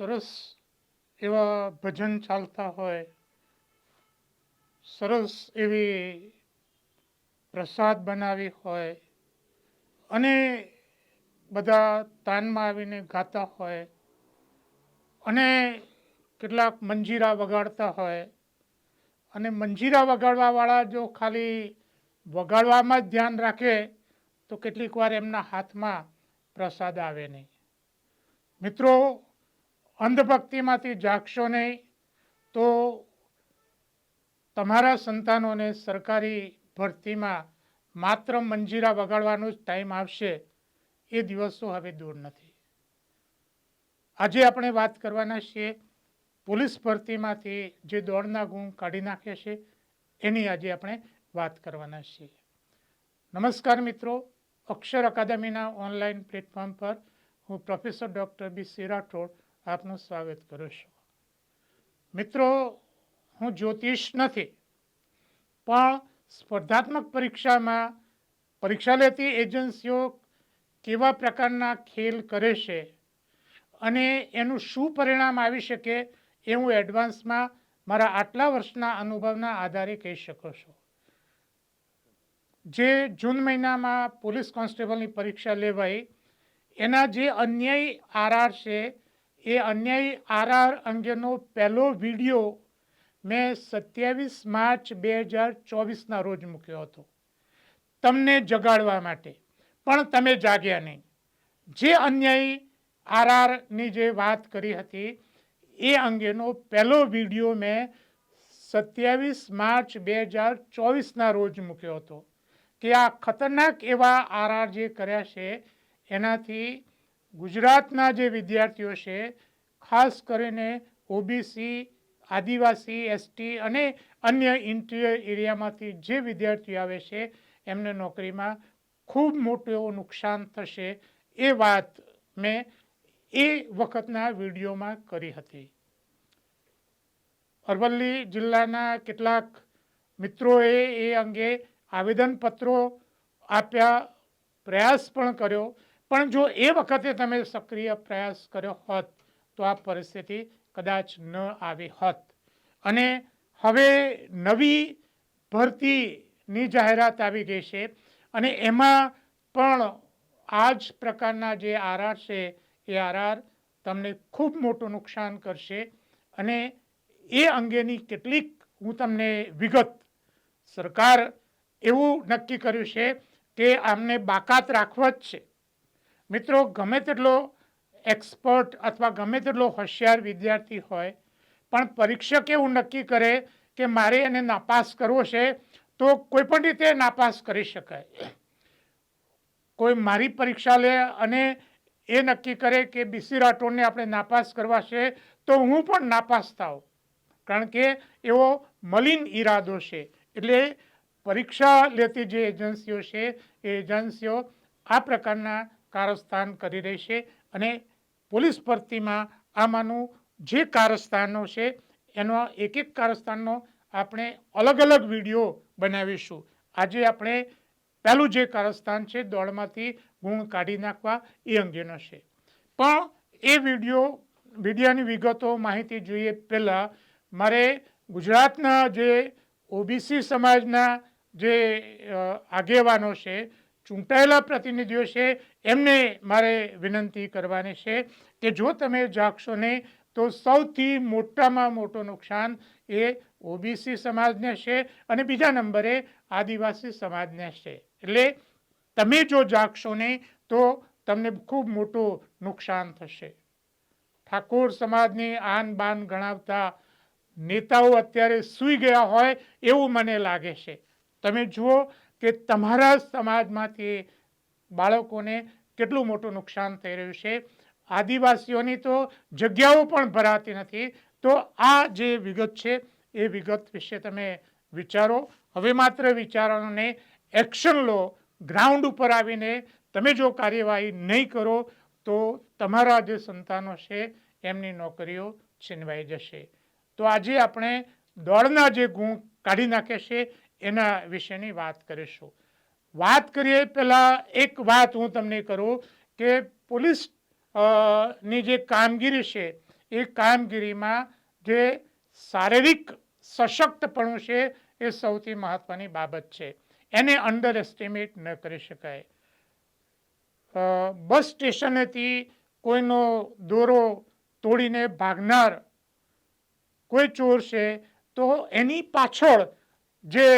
સરસ એવા ભજન ચાલતા હોય, સરસ એવી પ્રસાદ બનાવી હોય અને બધા તાનમાં આવીને ગાતા હોય અને કેટલાક મંજીરા વગાડતા હોય. અને મંજીરા વગાડવાવાળા જો ખાલી વગાડવામાં જ ધ્યાન રાખે, તો કેટલીક વાર એમના હાથમાં પ્રસાદ આવે નહીં. મિત્રો અંધભક્તિમાંથી જાગશો નહીં, તો તમારા સંતાનોને સરકારી ભરતીમાં માત્ર મંજીરા વગાડવાનો જ ટાઈમ આવશે. એ દિવસો હવે દૂર નથી. આજે આપણે વાત કરવાના છીએ પોલીસ ભરતીમાંથી જે દોડના ગુણ કાઢી નાખે છે, એની આજે આપણે વાત કરવાના છીએ. નમસ્કાર મિત્રો, અક્ષર અકાદમીના ઓનલાઈન પ્લેટફોર્મ પર હું professor doctor B. C Rathod આપનું સ્વાગત કરું છું. મિત્રો, હું જ્યોતિષ નથી, પણ સ્પર્ધાત્મક પરીક્ષામાં પરીક્ષા લેતી એજન્સીઓ કેવા પ્રકારના ખેલ કરે છે અને એનું શું પરિણામ આવી શકે એ હું એડવાન્સમાં મારા આટલા વર્ષના અનુભવના આધારે કહી શકું છું. જે જૂન મહિનામાં પોલીસ કોન્સ્ટેબલની પરીક્ષા લેવાઈ, એના જે અન્યાયી આરઆર છે એ અન્યાયી આરઆર અંગેનો પહેલો વીડિયો મેં સત્યાવીસ માર્ચ બે હજાર ચોવીસના રોજ મૂક્યો હતો. તમને જગાડવા માટે. પણ તમે જાગ્યા નહીં. જે અન્યાયી આરઆરની જે વાત કરી હતી, એ અંગેનો પહેલો વીડિયો મેં સત્યાવીસ માર્ચ બે હજાર ચોવીસના રોજ મૂક્યો હતો. કે આ ખતરનાક એવા આરઆર જે કર્યા છે, એનાથી ગુજરાતના જે વિદ્યાર્થીઓ છે, ખાસ કરીને ઓબીસી આદિવાસી એસટી અને અન્ય ઇન્ટિરિયર એરિયામાંથી જે વિદ્યાર્થીઓ આવે છે, એમને નોકરીમાં ખૂબ મોટું નુકસાન થશે એ વાત મેં એ વખતના વિડીયોમાં કરી હતી. અરવલ્લી જિલ્લાના કેટલાક મિત્રોએ એ અંગે આવેદનપત્રો આપ્યા, પ્રયાસ પણ કર્યો. પણ જો એ વખતે તમે સક્રિય પ્રયાસ કર્યો હોત, તો આ પરિસ્થિતિ કદાચ ન આવી હોત. અને હવે નવી ભરતીની જાહેરાત આવી ગઈ છે અને એમાં પણ આ જ પ્રકારના જે આરઆર છે, એ આરઆર તમને ખૂબ મોટું નુકસાન કરશે અને એ અંગેની કેટલીક હું તમને વિગત સરકાર એવું નક્કી કર્યું છે કે આમને બાકાત રાખવા જ છે. મિત્રો, ગમે તેટલો એક્સપર્ટ અથવા ગમે તેટલો હોશિયાર વિદ્યાર્થી હોય, પણ પરીક્ષક એવું નક્કી કરે કે મારે એને નાપાસ કરવો છે, તો કોઈ પણ રીતે નાપાસ કરી શકાય. કોઈ મારી પરીક્ષા લે અને એ નક્કી કરે કે બીસી રાઠોડને આપણે નાપાસ કરવા છે, તો હું પણ નાપાસ થાવ કારણ કે એવો મલિન ઈરાદો છે. એટલે પરીક્ષા લેતી જે એજન્સીઓ છે, એ એજન્સીઓ આ પ્રકારના કારસ્તાન કરી રહી અને પોલીસ ભરતીમાં આમાંનું જે કારસ્તાનો છે, એનો એક એક કારસ્તાનનો આપણે અલગ અલગ વીડિયો બનાવીશું. આજે આપણે પહેલું જે કારસ્થાન છે, દોડમાંથી ગુણ કાઢી નાખવા એ અંગેનો છે. પણ એ વીડિયો, વિડીયોની વિગતો, માહિતી જોઈએ પહેલાં મારે ગુજરાતના જે ઓબીસી સમાજના જે આગેવાનો છે, ચૂંટાયેલા પ્રતિનિધિઓ છે એમને મારે વિનંતી કરવાની છે કે જો તમે જાગશો નહીં તો સૌથી મોટામાં મોટું નુકસાન એ ઓબીસી સમાજને છે અને બીજા નંબરે આદિવાસી સમાજને છે. એટલે તમે જો જાગશો નહીં તો તમને ખૂબ મોટું નુકસાન થશે. ઠાકોર સમાજની આન બાન ગણાવતા નેતાઓ અત્યારે સૂઈ ગયા હોય એવું મને લાગે છે. તમે જુઓ કે તમારા સમાજમાંથી બાળકોને કેટલું મોટું નુકસાન થઈ રહ્યું છે. આદિવાસીઓની તો જગ્યાઓ પણ ભરાતી નથી. તો આ જે વિગત છે, એ વિગત વિશે તમે વિચારો. હવે માત્ર વિચારવાનો નહીં, એક્શન લો. ગ્રાઉન્ડ ઉપર આવીને તમે જો કાર્યવાહી નહીં કરો, તો તમારા જે સંતાનો છે, એમની નોકરીઓ છીનવાઈ જશે. તો આજે આપણે દોડના જે ગુણ કાઢી નાખે છે, એના વિશેની વાત કરીશું. વાત કરીએ, પહેલાં એક વાત હું તમને કરું કે પોલીસની જે કામગીરી છે, એ કામગીરીમાં જે શારીરિક સશક્તપણું છે, એ સૌથી મહત્ત્વની બાબત છે. એને અંડર એસ્ટિમેટ ન કરી શકાય. બસ સ્ટેશનેથી કોઈનો દોરો તોડીને ભાગનાર કોઈ ચોર છે, તો એની પાછળ જે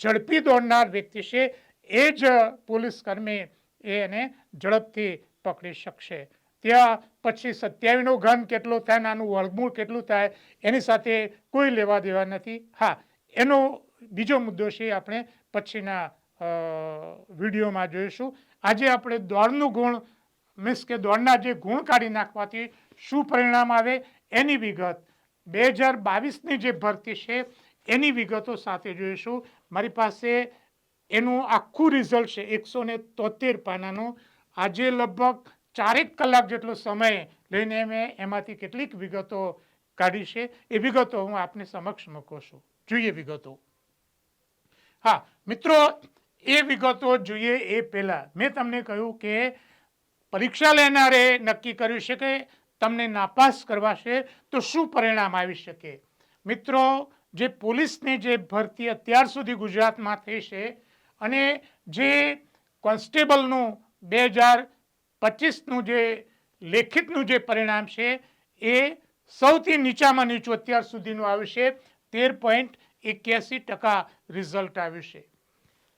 ઝડપી દોડનાર વ્યક્તિ છે એ જ પોલીસ કર્મી એ એને ઝડપથી પકડી શકશે. ત્યાં પછી સત્યાવીનો ઘન કેટલો થાય નાનું વર્ગમૂળ કેટલું થાય, એની સાથે કોઈ લેવા દેવા નથી. હા, એનો બીજો મુદ્દો છે આપણે પછીના વિડીયોમાં જોઈશું. આજે આપણે દોડનું ગુણ, મીન્સ કે દોડના જે ગુણ કાઢી નાખવાથી શું પરિણામ આવે? એની વિગત બે હજાર બાવીસની જે ભરતી છે, એની વિગતો સાથે જોઈશું. મારી પાસે એનું આખું રિઝલ્ટ છે એકસો ને તોતેર પાનાનું. આજે લગભગ ચારેક કલાક જેટલો સમય લઈને મેં એમાંથી કેટલીક વિગતો કાઢી છે. એ વિગતો હું આપને સમક્ષ મૂકું છું. જોઈએ વિગતો. હા, મિત્રો, એ વિગતો જોઈએ એ પહેલાં. મેં તમને કહ્યું કે પરીક્ષા લેનારે નક્કી કર્યું છે કે તમને નાપાસ કરવા છે તો શું પરિણામ આવી શકે? મિત્રો, જે પોલીસની જે ભરતી અત્યાર સુધી ગુજરાતમાં થઈ છે અને જે કોન્સ્ટેબલનું બે હજાર પચીસનું જે લેખિતનું જે પરિણામ છે, એ સૌથી નીચામાં નીચું અત્યાર સુધીનું આવ્યું છે. તેર પોઈન્ટ એક્યાસી ટકા રિઝલ્ટ આવ્યું છે.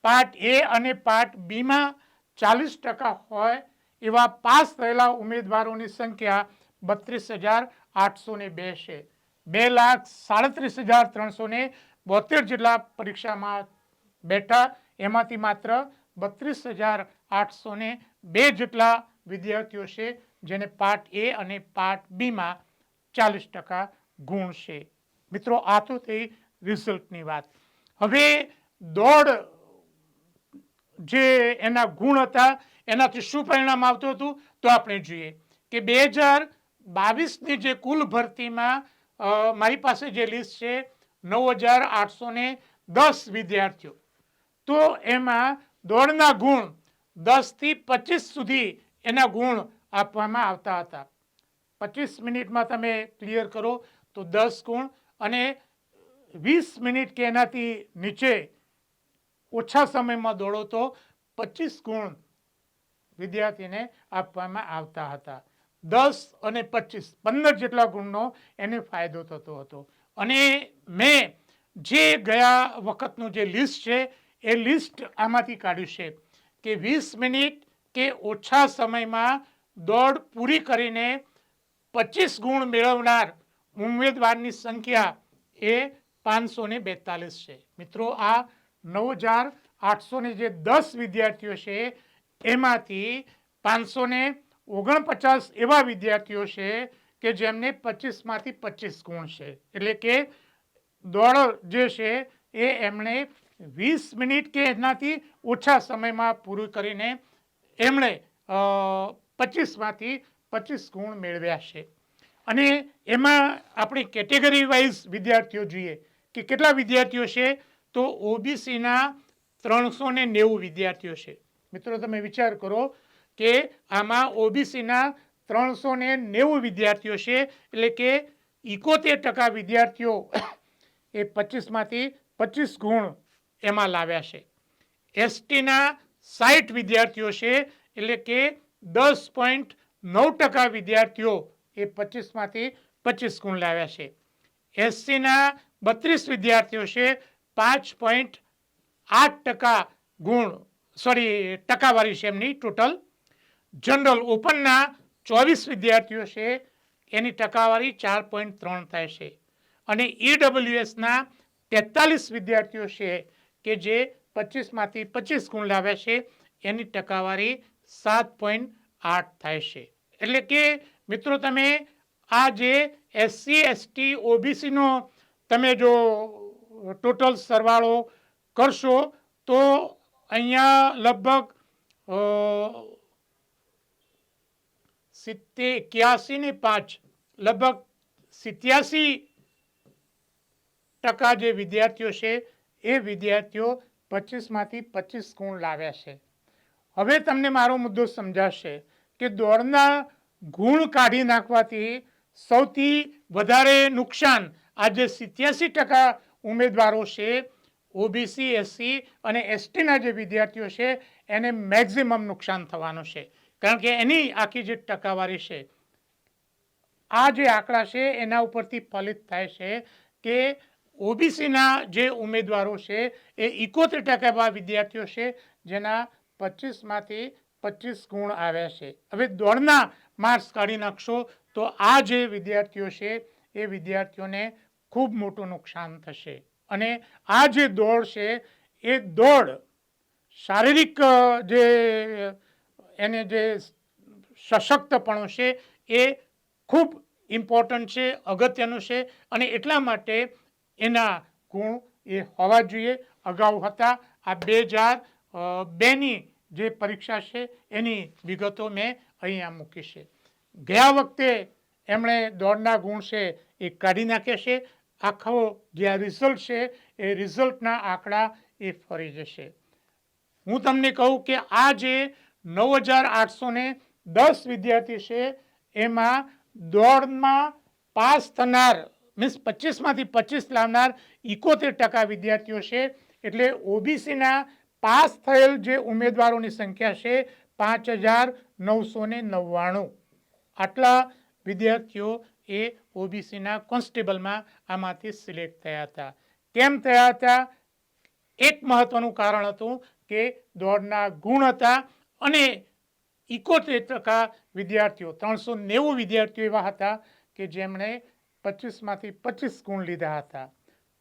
પાર્ટ એ અને પાર્ટ બીમાં ચાલીસ ટકા હોય એવા પાસ થયેલા ઉમેદવારોની સંખ્યા બત્રીસ હજાર આઠસો ને બે છે. બે લાખ સાડત્રીસ હજાર ત્રણસો બોતેર જેટલા પરીક્ષામાં બેઠા એમાંથી માત્ર બત્રીસ હજાર આઠસો બે જેટલા વિદ્યાર્થીઓ છે, જેને પાર્ટ એ અને પાર્ટ બીમાં ચાલીસ ટકા ગુણ છે. મિત્રો, આ તો થઈ રિઝલ્ટની વાત. હવે દોડ જે એના ગુણ હતા, એનાથી શું પરિણામ આવતું હતું? તો આપણે જોઈએ કે બે હજાર બાવીસની જે કુલ ભરતીમાં મારી પાસે જે લિસ્ટ છે, નવ હજાર આઠસો દસ વિદ્યાર્થીઓ. તો એમાં દોડના ગુણ દસથી પચીસ સુધી એના ગુણ આપવામાં આવતા હતા. પચીસ મિનિટમાં તમે ક્લિયર કરો તો દસ ગુણ અને વીસ મિનિટ કે એનાથી નીચે ઓછા સમયમાં દોડો તો પચીસ ગુણ વિદ્યાર્થીને આપવામાં આવતા હતા. દસ અને પચીસ, પંદર જેટલા ગુણનો એને ફાયદો થતો હતો. અને મેં જે ગયા વખતનું જે લિસ્ટ છે એ લિસ્ટ આમાંથી કાઢ્યું છે કે વીસ મિનિટ કે ઓછા સમયમાં દોડ પૂરી કરીને પચીસ ગુણ મેળવનાર ઉમેદવારની સંખ્યા એ પાંચસો ને બેતાલીસ છે. મિત્રો, આ નવ હજાર આઠસો ને જે દસ વિદ્યાર્થીઓ છે, એમાંથી પાંચસો ને ઓગણપચાસ એવા વિદ્યાર્થીઓ છે કે જેમને પચીસમાંથી પચીસ ગુણ છે. એટલે કે દોડ જે છે, એ એમણે વીસ મિનિટ કે એનાથી ઓછા સમયમાં પૂરું કરીને એમણે પચીસમાંથી પચીસ ગુણ મેળવ્યા છે. અને એમાં આપણી કેટેગરી વાઇઝ વિદ્યાર્થીઓ જોઈએ કે કેટલા વિદ્યાર્થીઓ છે, તો ઓબીસીના ત્રણસો ને નેવું વિદ્યાર્થીઓ છે. મિત્રો, તમે વિચાર કરો કે આમાં ઓબીસીના ત્રણસો ને નેવું વિદ્યાર્થીઓ છે, એટલે કે ઇકોતેર ટકા વિદ્યાર્થીઓ એ પચીસમાંથી પચીસ ગુણ એમાં લાવ્યા છે. એસટીના સાઠ વિદ્યાર્થીઓ છે, એટલે કે દસ પોઈન્ટ નવ ટકા વિદ્યાર્થીઓ એ પચીસમાંથી પચીસ ગુણ લાવ્યા છે. એસસીના બત્રીસ વિદ્યાર્થીઓ છે, પાંચ પોઈન્ટ આઠ ટકા ગુણ, સોરી, ટકાવારી છે એમની ટોટલ. જનરલ ઓપનના ચોવીસ વિદ્યાર્થીઓ છે, એની ટકાવારી ચાર પોઈન્ટ ત્રણ થાય છે. અને ઈડબ્લ્યુએસના તેતાલીસ વિદ્યાર્થીઓ છે કે જે પચીસમાંથી પચીસ ગુણ લાવ્યા છે, એની ટકાવારી સાત પોઈન્ટ આઠ થાય છે. એટલે કે મિત્રો તમે આ જે એસસી એસટી ઓબીસીનો તમે જો ટોટલ સરવાળો કરશો, તો અહીંયા લગભગ સિત્તેર, એક્યાસી ને પાંચ, લગભગ સિત્યાસી ટકા જે વિદ્યાર્થીઓ છે એ વિદ્યાર્થીઓ પચીસમાંથી પચીસ ગુણ લાવ્યા છે. હવે તમને મારો મુદ્દો સમજાશે કે દોડના ગુણ કાઢી નાખવાથી સૌથી વધારે નુકસાન આજે સિત્યાસી ટકા ઉમેદવારો છે, ઓબીસી, એસસી અને એસટીના જે વિદ્યાર્થીઓ છે, એને મેક્ઝિમમ નુકસાન થવાનું છે. કારણ કે એની આખી જે ટકાવારી છે, આ જે આંકડા છે, એના ઉપરથી ફલિત થાય છે કે ઓબીસીના જે ઉમેદવારો છે, એ ઇકોતેર ટકા એવા વિદ્યાર્થીઓ છે, જેના પચીસમાંથી પચીસ ગુણ આવ્યા છે. હવે દોડના માર્ક્સ કાઢી નાખશો, તો આ જે વિદ્યાર્થીઓ છે, એ વિદ્યાર્થીઓને ખૂબ મોટું નુકસાન થશે. અને આ જે દોડ છે, એ દોડ શારીરિક જે, એને જે સશક્તપણું છે, એ ખૂબ ઇમ્પોર્ટન્ટ છે, અગત્યનું છે, અને એટલા માટે એના ગુણ એ હોવા જોઈએ. અગાઉ હતા આ બે હજાર બેની જે પરીક્ષા છે એની વિગતો મેં અહીંયા મૂકી છે. ગયા વખતે એમણે દોડના ગુણ છે એ કાઢી નાખે છે. આખો જે આ રિઝલ્ટ છે એ રિઝલ્ટના આંકડા એ ફરી જશે. હું તમને કહું કે આ જે નવ હજાર આઠસો ને દસ વિદ્યાર્થી છે, એમાં દોડમાં પાસ થનાર મીન્સ પચીસમાંથી પચીસ લાવનાર ઇકોતેર ટકા વિદ્યાર્થીઓ છે. એટલે ઓબીસીના પાસ થયેલ જે ઉમેદવારોની સંખ્યા છે પાંચ હજાર નવસો ને નવ્વાણું. આટલા વિદ્યાર્થીઓ એ ઓબીસીના કોન્સ્ટેબલમાં આમાંથી સિલેક્ટ થયા હતા. કેમ થયા હતા? એક મહત્વનું કારણ હતું કે દોડના ગુણ હતા અને ઇકોતેર ટકા વિદ્યાર્થીઓ, ત્રણસો નેવું વિદ્યાર્થીઓ એવા હતા કે જેમણે પચીસમાંથી પચીસ ગુણ લીધા હતા.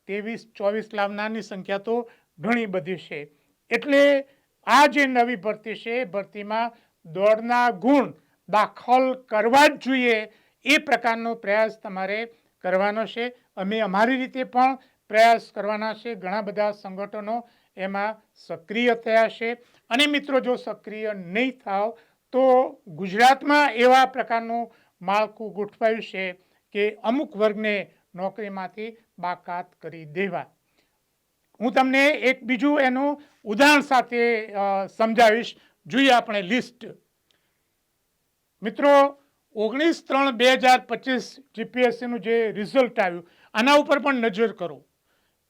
ત્રેવીસ, ચોવીસ લાવનારની સંખ્યા તો ઘણી બધી છે. એટલે આ જે નવી ભરતી છે, એ ભરતીમાં દોડના ગુણ દાખલ કરવા જ જોઈએ. એ પ્રકારનો પ્રયાસ તમારે કરવાનો છે. અમે અમારી રીતે પણ પ્રયાસ કરવાના છે. ઘણા બધા સંગઠનો એમાં સક્રિય થયા છે. અને મિત્રો, જો સક્રિય નહીં થાવ તો ગુજરાતમાં એવા પ્રકારનું માળખું ગોઠવાયું છે. કે અમુક વર્ગને નોકરીમાંથી બાકાત કરી દેવા. હું તમને એક બીજું એનું ઉદાહરણ સાથે સમજાવીશ. જોઈએ આપણે લિસ્ટ. મિત્રો, ઓગણીસ ત્રણ બે હજાર પચીસ જીપીએસસીનું જે રિઝલ્ટ આવ્યું, આના ઉપર પણ નજર કરો.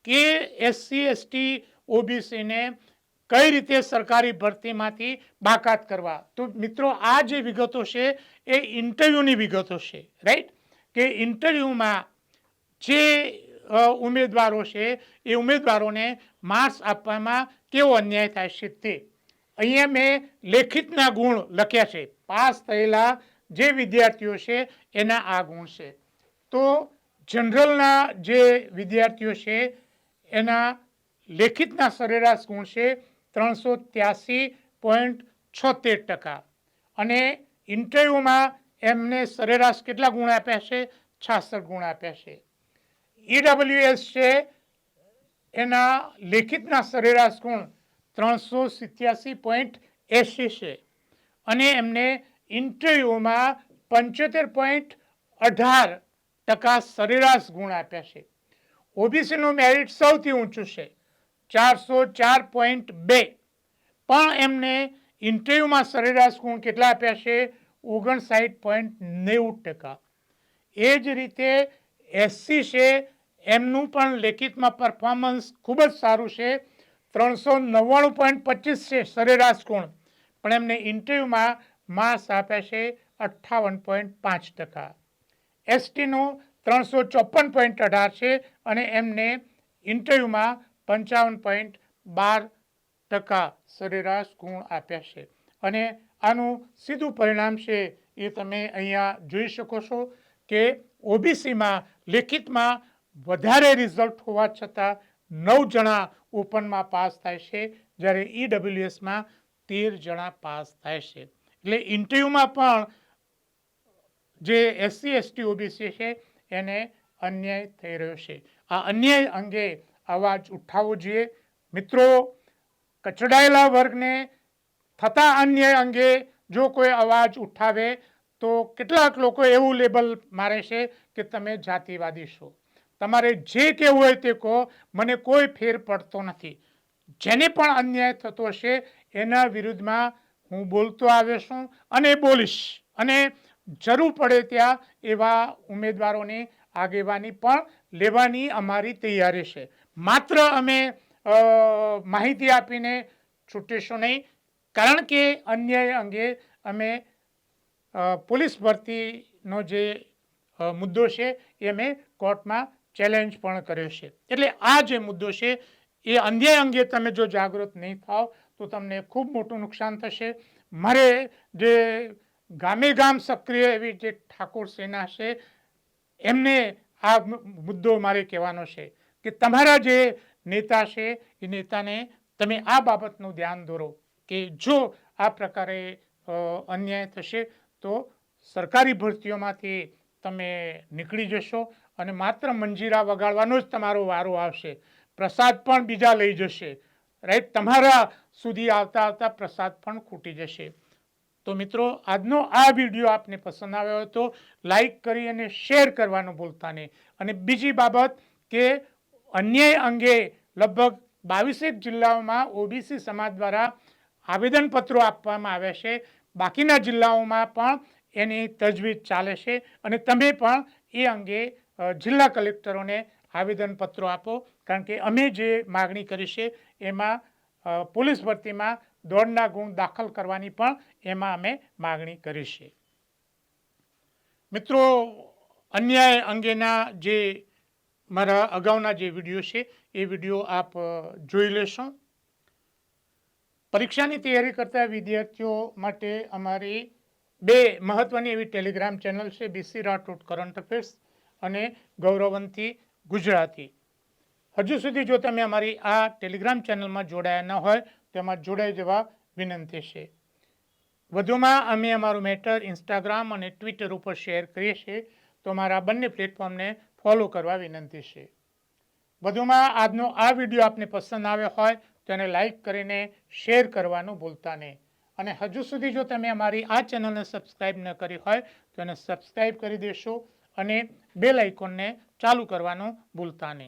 કે એસસી, એસટી, ઓબીસીને કઈ રીતે સરકારી ભરતીમાંથી બાકાત કરવા? તો મિત્રો, આ જે વિગતો છે, એ ઇન્ટરવ્યૂની વિગતો છે રાઈટ કે ઇન્ટરવ્યૂમાં જે ઉમેદવારો છે, એ ઉમેદવારોને માર્ક્સ આપવામાં કેવો અન્યાય થાય છે તે. અહીંયા મેં લેખિતના ગુણ લખ્યા છે. પાસ થયેલા જે વિદ્યાર્થીઓ છે, એના આ ગુણ છે. તો જનરલના જે વિદ્યાર્થીઓ છે, એના લેખિતના સરેરાશ ગુણ છે ત્રણસો ત્યાસી પોઈન્ટ છોતેર ટકા. અને ઇન્ટરવ્યૂમાં એમને સરેરાશ કેટલા ગુણ આપ્યા છે? છાસઠ ગુણ આપ્યા છે. ઈડબ્લ્યુએસ છે, એના લેખિતના સરેરાશ ગુણ ત્રણસો સિત્યાસી પોઈન્ટ એંશી છે. અને એમને ઇન્ટરવ્યૂમાં પંચોતેર પોઈન્ટ અઢાર ટકા સરેરાશ ગુણ આપ્યા છે. ઓબીસીનું મેરિટ સૌથી ઊંચું છે, ચારસો ચાર પોઈન્ટ બે. પણ એમને ઇન્ટરવ્યૂમાં સરેરાશ ગુણ કેટલા આપ્યા છે? ઓગણસાઠ પોઈન્ટ નેવું ટકા. એ જ રીતે એસસી છે, એમનું પણ લેખિતમાં પરફોર્મન્સ ખૂબ જ સારું છે. ત્રણસો નવ્વાણું પોઈન્ટ પચીસ છે સરેરાશ ગુણ. પણ એમને ઇન્ટરવ્યૂમાં માર્ક્સ આપ્યા છે અઠ્ઠાવન પોઈન્ટ પાંચ ટકા. એસટીનું ત્રણસો ચોપન પોઈન્ટ અઢાર છે અને એમને ઇન્ટરવ્યૂમાં પંચાવન પોઈન્ટ બાર ટકા સરેરાશ ગુણ આપ્યા છે. અને આનું સીધું પરિણામ છે એ તમે અહીંયા જોઈ શકો છો કે ઓબીસીમાં લેખિતમાં વધારે રિઝલ્ટ હોવા છતાં નવ જણા ઓપનમાં પાસ થાય છે, જ્યારે ઈડબ્લ્યુએસમાં તેર જણા પાસ થાય છે. એટલે ઇન્ટરવ્યૂમાં પણ જે એસસી, એસટી, ઓબીસી છે, એને અન્યાય થઈ રહ્યો છે. આ અન્યાય અંગે અવાજ ઉઠાવવો જોઈએ. મિત્રો, કચડાયેલા વર્ગને થતા અન્યાય અંગે જો કોઈ અવાજ ઉઠાવે તો કેટલાક લોકો એવું લેબલ મારે છે કે તમે જાતિવાદી છો. તમારે જે કહેવું હોય તે કહો, મને કોઈ ફેર પડતો નથી. જેને પણ અન્યાય થતો હશે એના વિરુદ્ધમાં હું બોલતો આવ્યો છું અને બોલીશ. અને જરૂર પડે ત્યાં એવા ઉમેદવારોની આગેવાની પણ લેવાની અમારી તૈયારી છે. માત્ર અમે માહિતી આપીને છૂટીશું નહીં કારણ કે અન્યાય અંગે અમે પોલીસ ભરતીનો જે મુદ્દો છે એ અમે કોર્ટમાં ચેલેન્જ પણ કર્યો છે. એટલે આ જે મુદ્દો છે એ અન્યાય અંગે તમે જો જાગૃત નહીં થાવ તો તમને ખૂબ મોટું નુકસાન થશે. મારે જે ગામે ગામ સક્રિય એવી જે ઠાકોર સેના છે, એમને આ મુદ્દો મારે કહેવાનો છે કે તમારા જે નેતા છે એ નેતાને તમે આ બાબતનું ધ્યાન દોરો. કે જો આ પ્રકારે અન્યાય થશે, તો સરકારી ભરતીઓમાંથી તમે નીકળી જશો અને માત્ર મંજીરા વગાડવાનો જ તમારો વારો આવશે. પ્રસાદ પણ બીજા લઈ જશે. રાઈટ? તમારા સુધી આવતા આવતા પ્રસાદ પણ ખૂટી જશે. તો મિત્રો, આજનો આ વીડિયો આપને પસંદ આવ્યો હોય તો લાઈક કરી અને શેર કરવાનું ભૂલતા નહીં. અને બીજી બાબત કે અન્યાય અંગે લગભગ બાવીસેક જિલ્લાઓમાં ઓબીસી સમાજ દ્વારા આવેદનપત્રો આપવામાં આવે છે. બાકીના જિલ્લાઓમાં પણ એની તજવીજ ચાલે છે અને તમે પણ એ અંગે જિલ્લા કલેક્ટરોને આવેદનપત્રો આપો. કારણ કે અમે જે માગણી કરી છે એમાં પોલીસ ભરતીમાં દોડના ગુણ દાખલ કરવાની પણ એમાં અમે માગણી કરી છે. મિત્રો, અન્યાય અંગેના જે મારા અગાઉના જે વીડિયો છે, એ વીડિયો આપ જોઈ લેશો. પરીક્ષાની તૈયારી કરતા વિદ્યાર્થીઓ માટે અમારી બે મહત્વની એવી ટેલિગ્રામ ચેનલ છે બીસી રાઠોડ કરંટ અફેર્સ અને ગૌરવંતી ગુજરાતી. હજુ સુધી જો તમે અમારી આ ટેલિગ્રામ ચેનલમાં જોડાયા ન હોય, તો એમાં જોડાઈ જવા વિનંતી છે. વધુમાં અમે અમારું મેટર ઇન્સ્ટાગ્રામ અને ટ્વિટર ઉપર શેર કરીએ છીએ, તો અમારા બંને પ્લેટફોર્મને ફોલો કરવા વિનંતી છે. વધુમાં આજનો આ વીડિયો આપને પસંદ આવ્યો હોય તો લાઇક કરીને શેર કરવાનું ભૂલતા નહીં. અને હજુ સુધી જો તમે અમારી આ ચેનલને સબસ્ક્રાઈબ ન કરી હોય, તો એને સબસ્ક્રાઈબ કરી દેશો અને બેલ આઇકોનને ચાલુ કરવાનું ભૂલતા નહીં.